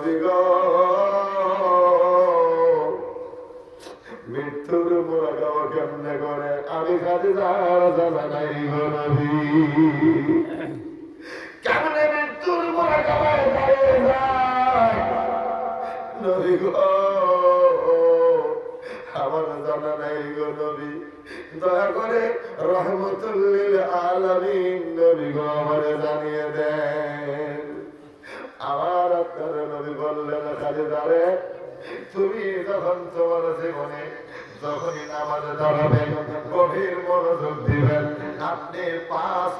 নবী গো মৃত্যুর কেমনে করে আমি যার জানা নাই গো নবী মৃত্যুর মোরাকাবায় দাঁড়িয়ে আমার জানা নাই গো নবী দয়া করে রহমতুল্লিল আলামিন নবী গো আমারে জানিয়ে দেন আমার আপনার নবী বললেন দাঁড়ে তুমি যখন তোমার জীবনে যখনই নামাজে দাঁড়াবেন গভীর মনোযোগ দিবেন। আপনি পাঁচ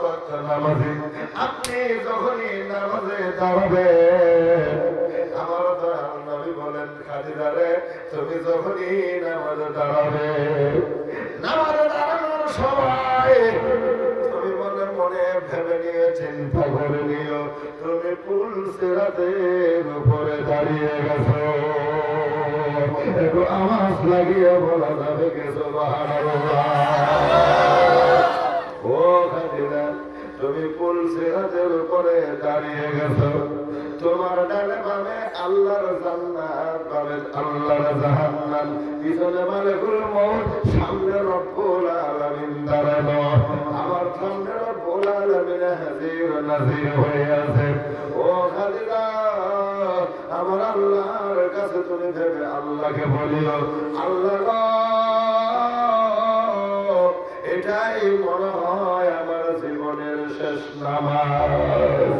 আপনি যখনই নামাজে দাঁড়াবেন আমার দয়াল নবী বলেন তুমি যখনই নামাজে দাঁড়াবে, নামাজে দাঁড়ানোর সময় তুমি মনে মনে ভেবে নিয়ে চিন্তা করে পুল সেরাতের উপরে দাঁড়িয়ে গেছো। একটু আওয়াজ লাগিয়ে বলা যাবে গেছো ও খাদিরা তুমি ফুল সেরাতের উপরে দাঁড়িয়ে গেছো। তোমার ডানে বামে আল্লাহর জান্নাত, বামে আল্লাহর জাহান্নাম। পিছনে মউত সামনে রব্বুল আলামিন দাঁড়ানো। আমার সামনে রব্বুল আলামিন হাজির নাজির হয়ে আছে। ও আমার আল্লাহর কাছে তুমি ভেবে আল্লাহকে বলিও, আল্লাহ এটাই মনে হয় আমার জীবনের শেষ নামাজ।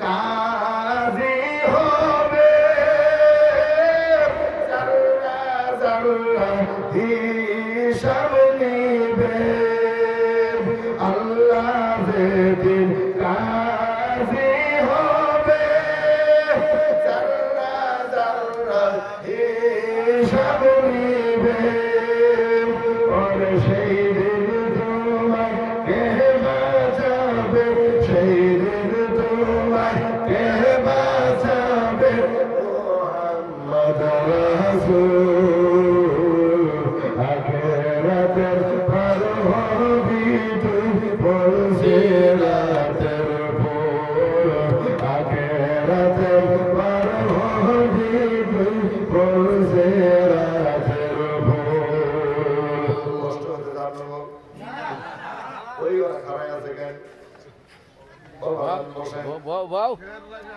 কাজী Christmas.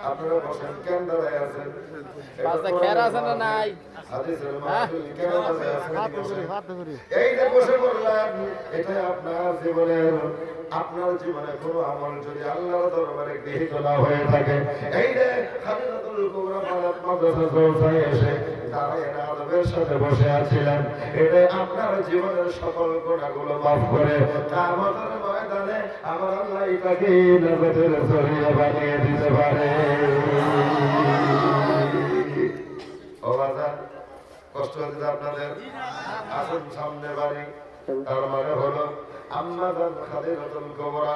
আপনারা বসেন কেন দাঁড়ায় আছেন পাঁচটা খের আছে না নাই? হ্যাঁ? এই যে বসে বললাম এটা আপনার জীবনের আপনার জীবনে কোনো আমল যদি আল্লাহর দরবারে গৃহীত না হয়ে থাকে এই যে খাদিজাতুল কুবরা মাদ্রাসা এসে এটা আপনার জীবনের সকল গুণাগুলো করে কামতের আমার কষ্ট হচ্ছে আপনাদের? আসুন সামনে বাড়ি। তার মানে হলো জান খাদিজাতুল কুবরা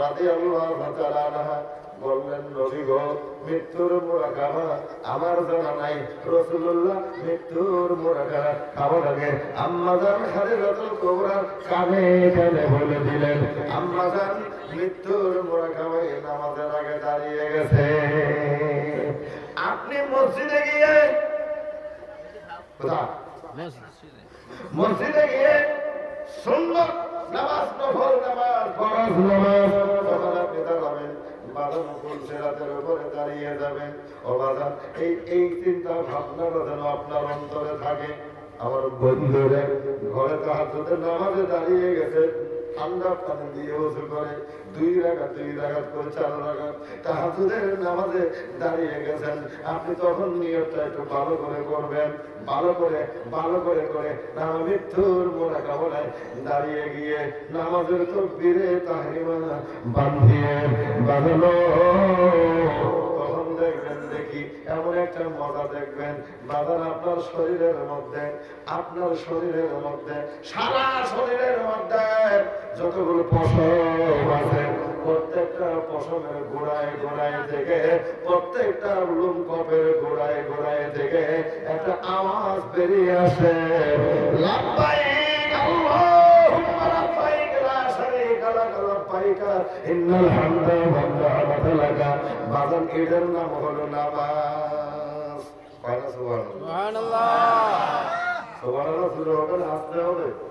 রাদিয়াল্লাহু তাআলা আনহা বললেন, নবী গো, মৃত্যুর মুরাকাবা আমার জানা নাই। রাসূলুল্লাহ মৃত্যুর মুরাকাবা খাবার আগে আম্মা জান খাদিজাতুল কুবরা কানে কানে বলে দিলেন, আম্মা জান, মৃত্যুর মুরাকাবায় নামাজের আগে দাঁড়িয়ে গেছে। আপনি মসজিদে গিয়ে মসজিদে গিয়ে সুন্নত নামাজ নফল নামাজ ফরজ নামাজ যখন আপনি দাঁড়াবেন। দাঁড়িয়ে যাবে। এই যেন আপনার থাকে। আমার বন্ধুরা ঘরে তাহাজুদের নামাজে দাঁড়িয়ে গেছে। দিয়ে করে, দুই করে, চার নামাজে দাঁড়িয়ে গেছেন। আপনি তখন নিয়তটা একটু ভালো করে করবেন, ভালো করে ভালো করে করে না মৃত্যুর মোড়া কামনায় দাঁড়িয়ে গিয়ে নামাজের তো বীরে তাহারিমানা বান্ধিয়ে এমন একটা মজা দেখবেন, বাজার আপনার শরীরের মধ্যে, আপনার শরীরের মধ্যে, সারা শরীরের মধ্যে যতগুলো পশম আছে, প্রত্যেকটা পশমের গোড়ায় গোড়ায় থেকে, প্রত্যেকটা লুম কপের গোড়ায় গোড়ায় থেকে একটা আওয়াজ বেরিয়ে আসে। লাব্বাইক, আল্লাহুম্মা লাব্বাইক, লা বাজান এটার নাম হলো নামাজ। সুবহানাল্লাহ? সুবহানাল্লাহ। সুবহানাল্লাহ হবে না আসতে হবে।